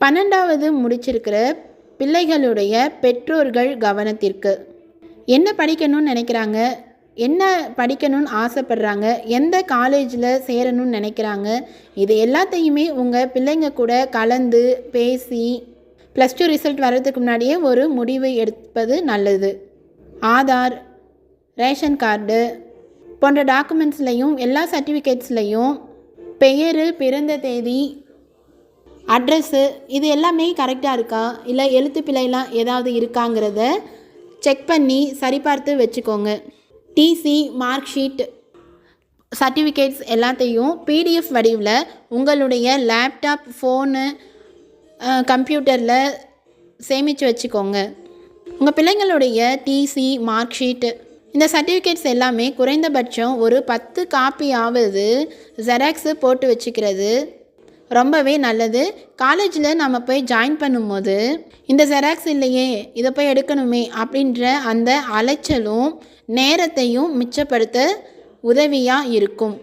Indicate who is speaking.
Speaker 1: பன்னெண்டாவது முடிச்சிருக்கிற பிள்ளைகளுடைய பெற்றோர்கள் கவனத்திற்கு. என்ன படிக்கணும்னு நினைக்கிறாங்க? என்ன படிக்கணும்னு ஆசைப்படுறாங்க? எந்த காலேஜில் சேரணும்னு நினைக்கிறாங்க? இது எல்லாத்தையுமே உங்கள் பிள்ளைங்க கூட கலந்து பேசி ப்ளஸ் டூ ரிசல்ட் வர்றதுக்கு முன்னாடியே ஒரு முடிவு எடுப்பது நல்லது. ஆதார் ரேஷன் கார்டு போன்ற டாக்குமெண்ட்ஸ்லையும் எல்லா சர்டிஃபிகேட்ஸ்லையும் பெயர் பிறந்த தேதி அட்ரஸ்ஸு இது எல்லாமே கரெக்டாக இருக்கா? இல்லை எழுத்து பிழைலாம் ஏதாவது இருக்காங்கிறத செக் பண்ணி சரிபார்த்து வச்சுக்கோங்க. டிசி மார்க் ஷீட் சர்டிஃபிகேட்ஸ் எல்லாத்தையும் பிடிஎஃப் வடிவில் உங்களுடைய லேப்டாப் ஃபோனு கம்ப்யூட்டரில் சேமித்து வச்சுக்கோங்க. உங்கள் பிள்ளைங்களுடைய டிசி மார்க் ஷீட்டு இந்த சர்டிஃபிகேட்ஸ் எல்லாமே குறைந்தபட்சம் ஒரு பத்து காப்பியாவது ஜெராக்ஸு போட்டு வச்சுக்கிறது. ரொம்பவே நல்லது. காலேஜில் நம்ம போய் ஜாயின் பண்ணும்போது இந்த ஜெராக்ஸ் இல்லையே இதை போய் எடுக்கணுமே அப்படின்ற அந்த அலைச்சலும் நேரத்தையும் மிச்சப்படுத்த உதவியாக இருக்கும்.